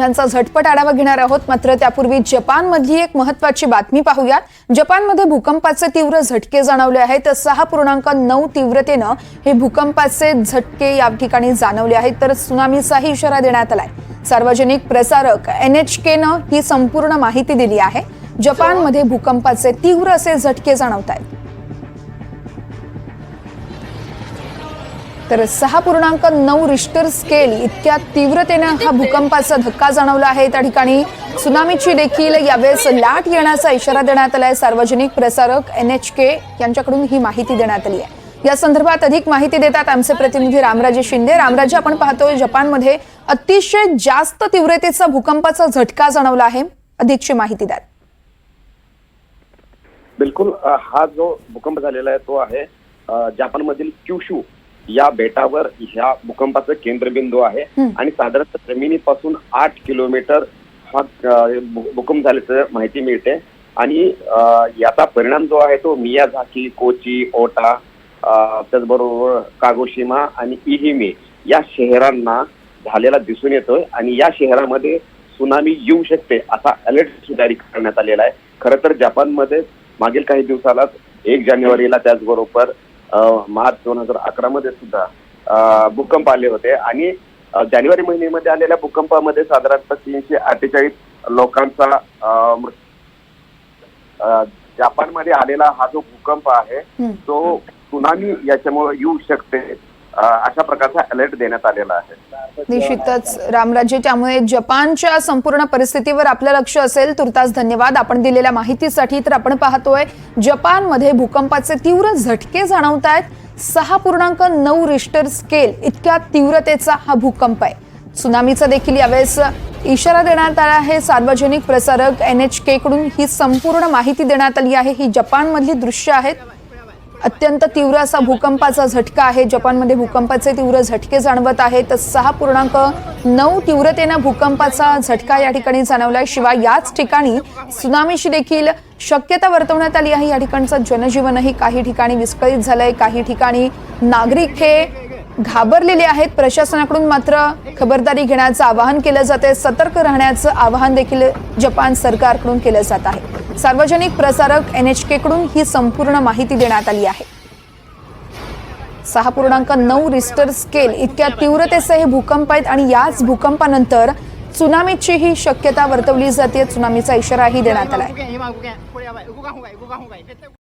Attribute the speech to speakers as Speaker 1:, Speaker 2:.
Speaker 1: यांचा झटपट आढावा घेणार आहोत. मात्र त्यापूर्वी जपानमधली एक महत्वाची बातमी पाहूयात. जपानमध्ये भूकंपाचे तीव्र झटके जाणवले आहेत. सहा पूर्णांक नऊ तीव्रतेनं हे भूकंपाचे झटके या ठिकाणी जाणवले आहेत. तर सुनामीचाही इशारा देण्यात आलाय. सार्वजनिक प्रसारक एन एच केनं ही संपूर्ण माहिती दिली आहे. जपानमध्ये भूकंपाचे तीव्र असे झटके जाणवत आहेत तर सहा पूर्णांक नऊ रिश्टर स्केल इतक्या तीव्रतेनं हा भूकंपाचा धक्का जाणवला आहे. त्या ठिकाणी सुनामीची देखील यावेळेस लाट येण्याचा इशारा देण्यात आलाय. सार्वजनिक प्रसारक एन एच के यांच्याकडून ही माहिती देण्यात आली आहे. या संदर्भात अधिक माहिती देतात आमचे प्रतिनिधी रामराजे शिंदे. रामराजे आपण पाहतोय जपानमध्ये अतिशय जास्त तीव्रतेचा भूकंपाचा झटका जाणवला आहे. अधिकची माहिती द्या
Speaker 2: बिलकुल हा जो भूकंप झालेला आहे तो आहे अ, जपानमधील क्युशू. या बेटावर ह्या भूकंपाचं केंद्रबिंदू आहे. आणि साधारणतः जमिनीपासून आठ किलोमीटर हा भूकंप झाल्याचं माहिती मिळते. आणि याचा परिणाम जो आहे तो मियाझाकी कोची ओटा त्याचबरोबर कागोशिमा आणि इहिमे या शहरांना झालेला दिसून येतोय. आणि या शहरामध्ये सुनामी येऊ शकते असा अलर्ट जारी करण्यात आलेला आहे. खरं तर जपानमध्ये मागील काही दिवसालाच एक जानेवारीला त्याचबरोबर मार्च दोन हजार अकरा मध्ये सुद्धा भूकंप आले होते आणि जानेवारी महिन्यामध्ये आलेल्या भूकंपामध्ये साधारणतः तीनशे अठ्ठेचाळीस लोकांचा जपानमध्ये आलेला हा जो भूकंप आहे. तो सुनामी याच्यामुळे येऊ शकते अशा प्रकारचा अलर्ट देण्यात आलेला आहे.
Speaker 1: निश्चितच रामराजे त्यामुळे जपानच्या संपूर्ण परिस्थितीवर आपलं लक्ष असेल तुर्तास धन्यवाद. आपण दिलेल्या माहितीसाठी तर आपण पाहतोय जपानमध्ये भूकंपाचे तीव्र झटके जाणवत आहेत सहा पूर्णांक नऊ रिश्टर स्केल इतक्या तीव्रतेचा हा भूकंप आहे. सुनामीचा देखील यावेळेस इशारा देण्यात आला आहे. सार्वजनिक प्रसारक एन एच के कडून ही संपूर्ण माहिती देण्यात आली आहे. ही जपानमधली दृश्य आहेत. अत्यंत तीव्र असा भूकंपाचा झटका आहे. जपानमध्ये भूकंपाचे तीव्र झटके जाणवत आहेत. सहा पूर्णांक नऊ तीव्रतेनं भूकंपाचा झटका या ठिकाणी जाणवलाय. शिवाय याच ठिकाणी सुनामीची देखील शक्यता वर्तवण्यात आली आहे. या ठिकाणचं जनजीवनही काही ठिकाणी विस्कळीत झालंय. काही ठिकाणी नागरिक हे घाबरलेले आहेत. प्रशासनाकडून मात्र खबरदारी घेण्याचं आवाहन केलं जाते सतर्क राहण्याचं आवाहन देखील जपान सरकारकडून केलं जात आहे. सार्वजनिक प्रसारक एन एच कडून ही संपूर्ण माहिती देण्यात आली आहे. सहा पूर्णांक नऊ रिस्टर स्केल इतक्या तीव्रतेचे हे भूकंप आहेत आणि याच भूकंपानंतर सुनामीचीही शक्यता वर्तवली जाते सुनामीचा इशाराही देण्यात आलाय.
Speaker 3: आहे